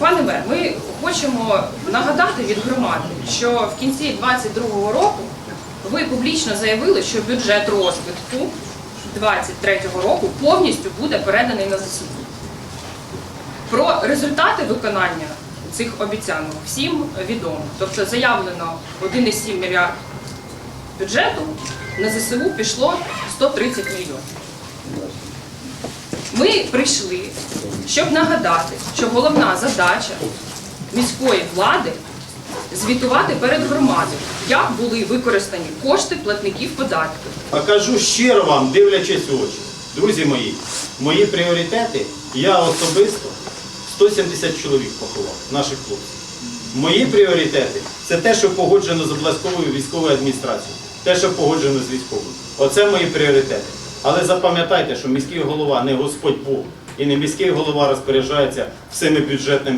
Пане мер, ми хочемо нагадати від громади, що в кінці 2022 року ви публічно заявили, що бюджет розвитку 2023 року повністю буде переданий на ЗСУ. Про результати виконання цих обіцянок всім відомо. Тобто заявлено 1,7 мільярд бюджету, на ЗСУ пішло 130 мільйонів. Ми прийшли, щоб нагадати, що головна задача міської влади звітувати перед громадою, як були використані кошти платників податків. А кажу щиро вам, дивлячись в очі. Друзі мої, мої пріоритети, я особисто 170 чоловік поховав, наших хлопців. Мої пріоритети це те, що погоджено з обласковою військовою адміністрацією, те, що погоджено з військовою. Оце мої пріоритети. Але запам'ятайте, що міський голова не Господь Бог і не міський голова розпоряджається всіми бюджетними.